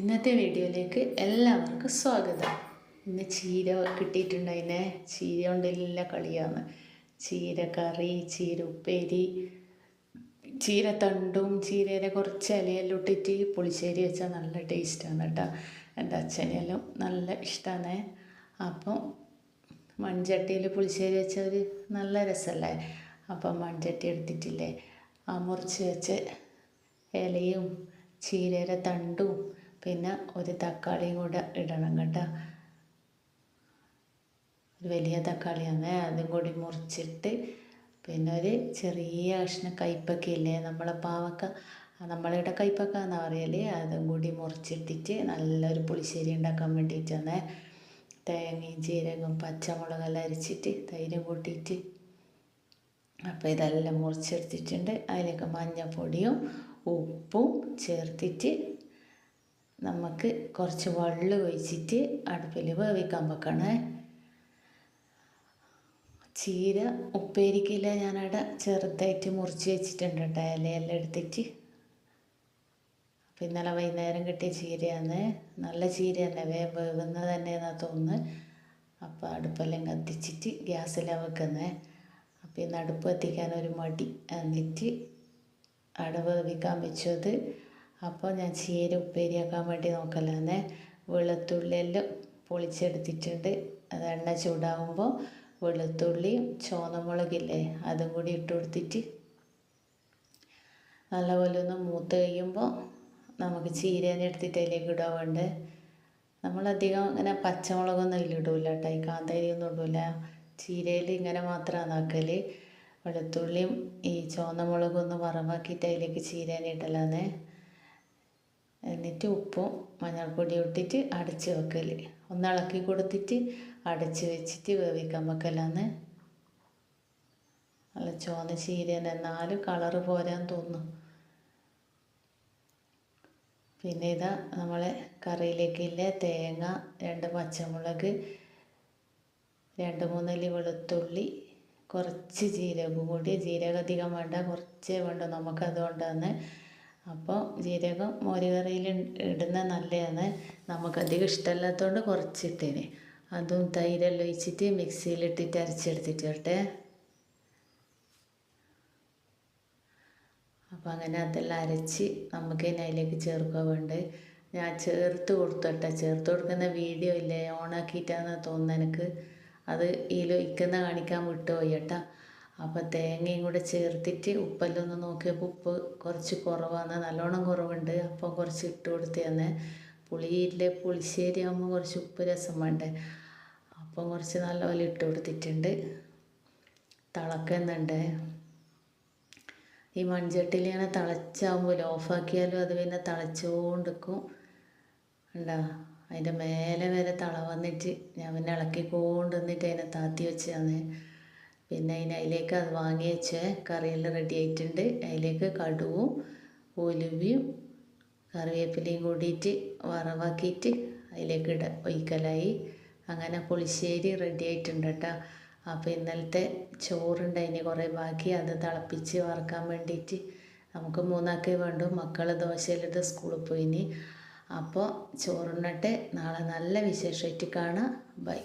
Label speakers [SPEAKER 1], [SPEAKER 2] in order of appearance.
[SPEAKER 1] ഇന്നത്തെ വീഡിയോയിലേക്ക് എല്ലാവർക്കും സ്വാഗതം. ഇന്ന് ചീര കിട്ടിയിട്ടുണ്ടതിനെ ചീര കൊണ്ട് എല്ലാ കളിയാണ്. ചീര കറി ചീര ഉപ്പേരി ചീര തണ്ടും ചീരയുടെ കുറച്ച് ഇലയെല്ലാം ഇട്ടിട്ട് പുളിശ്ശേരി വെച്ചാൽ നല്ല ടേസ്റ്റാണ് കേട്ടോ. എന്റെ അച്ഛനെല്ലാം നല്ല ഇഷ്ടമാണ് അപ്പം മൺചട്ടിയിൽ പുളിശ്ശേരി വെച്ചാൽ ഒരു നല്ല രസമല്ലേ? അപ്പം മൺചട്ടി എടുത്തിട്ടില്ലേ? ആ മുറിച്ച് വെച്ച് ഇലയും ചീരയുടെ തണ്ടും പിന്നെ ഒരു തക്കാളിയും കൂടെ ഇടണം കേട്ടോ. ഒരു വലിയ തക്കാളിയാണ്. അതും കൂടി മുറിച്ചിട്ട് പിന്നെ ഒരു ചെറിയ കഷ്ണം കയ്പക്ക ഇല്ലേ? നമ്മളെ പാവക്ക. നമ്മളിവിടെ കയ്പക്ക എന്ന് പറയൽ. അതും കൂടി മുറിച്ചിട്ടിട്ട് നല്ലൊരു പുളിശ്ശേരി ഉണ്ടാക്കാൻ വേണ്ടിയിട്ടാണ്. തേങ്ങയും ജീരകവും പച്ചമുളകെല്ലാം അരിച്ചിട്ട് തൈരും കൂട്ടിയിട്ട് അപ്പോൾ ഇതെല്ലാം മുറിച്ചെടുത്തിട്ടുണ്ട്. അതിലേക്ക് മഞ്ഞൾപ്പൊടിയും ഉപ്പും ചേർത്തിട്ട് നമുക്ക് കുറച്ച് വെള്ളം ഒഴിച്ചിട്ട് അടുപ്പിൽ വേവിക്കാൻ വെക്കണേ. ചീര ഉപ്പേരിക്കില്ല ഞാനവിടെ ചെറുതായിട്ട് മുറിച്ച് വെച്ചിട്ടുണ്ട് കേട്ടോ ഇലയെല്ലാം എടുത്തിട്ട്. അപ്പം ഇന്നലെ വൈകുന്നേരം കിട്ടിയ ചീരയാണ് നല്ല ചീര തന്നെ വേ വേവുന്നത് തന്നെയെന്നാണ് തോന്നുന്നത് അപ്പോൾ അടുപ്പെല്ലാം കത്തിച്ചിട്ട് ഗ്യാസിലാണ് വെക്കുന്നത് അപ്പോൾ ഇന്ന് അടുപ്പ് കത്തിക്കാൻ ഒരു മടി എന്നിട്ട് അവിടെ വേവിക്കാൻ വെച്ചത് അപ്പോൾ ഞാൻ ചീര ഉപ്പേരിയാക്കാൻ വേണ്ടി നോക്കലാന്നെ. വെളുത്തുള്ളിയെല്ലാം പൊളിച്ചെടുത്തിട്ടുണ്ട്. അത് എണ്ണ ചൂടാകുമ്പോൾ വെളുത്തുള്ളിയും ചുവന്നമുളകില്ലേ അതും കൂടി ഇട്ട് കൊടുത്തിട്ട് നല്ലപോലെ ഒന്ന് മൂത്ത് കഴിയുമ്പോൾ നമുക്ക് ചീരേനെ എടുത്തിട്ട് അതിലേക്ക് ഇടാൻ വേണ്ടത് നമ്മളധികം ഇങ്ങനെ പച്ചമുളകൊന്നും അതിലിടൂല കേട്ടോ. ഈ കാന്താരിയൊന്നും ഇടൂല. ചീരയിൽ ഇങ്ങനെ മാത്രമാണ് ആക്കൽ വെളുത്തുള്ളിയും ഈ ചുവന്ന മുളകും ഒന്ന് വറവാക്കിയിട്ട് അതിലേക്ക് ചീരേനെ ഇടലാന്നേ. എന്നിട്ട് ഉപ്പും മഞ്ഞൾപ്പൊടി ഇട്ടിട്ട് അടച്ച് വെക്കൽ ഒന്ന് ഇളക്കി കൊടുത്തിട്ട് അടച്ച് വെച്ചിട്ട് വേവിക്കാൻ വെക്കലാന്ന്. നല്ല ചുവന്ന ചീരേനെ എന്നാലും കളറ് പോരാൻ തോന്നും പിന്നെ ഇതാ നമ്മളെ കറിയിലേക്കില്ലേ തേങ്ങ രണ്ട് പച്ചമുളക് രണ്ട് മൂന്നല്ലി വെളുത്തുള്ളി കുറച്ച് ജീരകം കൂടി. ജീരകം അധികം വേണ്ട കുറച്ചേ വേണ്ട. നമുക്ക് അപ്പോൾ ജീരകം മോര് കറിയിൽ ഇടുന്ന നല്ലതാണ്. നമുക്കധികം ഇഷ്ടമല്ലാത്തതുകൊണ്ട് കുറച്ചിട്ടേനെ. അതും തൈരെല്ലാം ഒഴിച്ചിട്ട് മിക്സിയിലിട്ടിട്ട് അരച്ചെടുത്തിട്ട് വരട്ടെ അപ്പോൾ അങ്ങനെ അതെല്ലാം അരച്ച് നമുക്ക് അതിലേക്ക് ചേർക്കുക വേണ്ട. ഞാൻ ചേർത്ത് കൊടുത്തോട്ടെ. ചേർത്ത് കൊടുക്കുന്ന വീഡിയോ ഇല്ലേ? ഓണാക്കിയിട്ടാന്ന് തോന്നുന്നു എനിക്ക്. അത് ഇതിലൊഴിക്കുന്ന കാണിക്കാൻ വിട്ടുപോയി കേട്ടോ. അപ്പോൾ തേങ്ങയും കൂടെ ചേർത്തിട്ട് ഉപ്പെല്ലാം ഒന്ന് നോക്കിയപ്പോൾ ഉപ്പ് കുറച്ച് കുറവാണ് നല്ലോണം കുറവുണ്ട്. അപ്പോൾ കുറച്ച് ഇട്ട് കൊടുത്തതാണ് പുളിയിലെ പുളിശ്ശേരി ആകുമ്പോൾ കുറച്ച് ഉപ്പ് രസം വേണ്ടേ? അപ്പം കുറച്ച് നല്ലപോലെ ഇട്ട് കൊടുത്തിട്ടുണ്ട്. തിളക്കുന്നുണ്ട്. ഈ മൺചട്ടിയിൽ ഇങ്ങനെ തിളച്ചാകുമ്പോൾ ഓഫാക്കിയാലും അത് പിന്നെ തിളച്ചുകൊണ്ടിരിക്കും ഉണ്ടോ അതിന്റെ മേലെ വരെ തിള വന്നിട്ട് ഞാൻ പിന്നെ ഇളക്കിക്കൊണ്ട് നിന്നിട്ട് അതിനെ താത്തി വെച്ചതാണ് പിന്നെ അതിന് അതിലേക്ക് അത് വാങ്ങി വെച്ച കറിയെല്ലാം റെഡി ആയിട്ടുണ്ട്. അതിലേക്ക് കടുവും ഉലുവയും കറിവേപ്പിലയും കൂടിയിട്ട് വറവാക്കിയിട്ട് അതിലേക്ക് ഇട ഒഴിക്കലായി. അങ്ങനെ പുളിശ്ശേരി റെഡി ആയിട്ടുണ്ട് കേട്ടോ. അപ്പോൾ ഇന്നലത്തെ ചോറുണ്ടായിന് കുറേ ബാക്കി. അത് തിളപ്പിച്ച് വറക്കാൻ വേണ്ടിയിട്ട് നമുക്ക് മൂന്നാക്കേ വേണ്ടു. മക്കൾ ദോശയിലിട്ട് സ്കൂളിൽ പോയിനി. അപ്പോൾ ചോറുണ്ണട്ടെ. നാളെ നല്ല വിശേഷമായിട്ട് കാണാം. ബൈ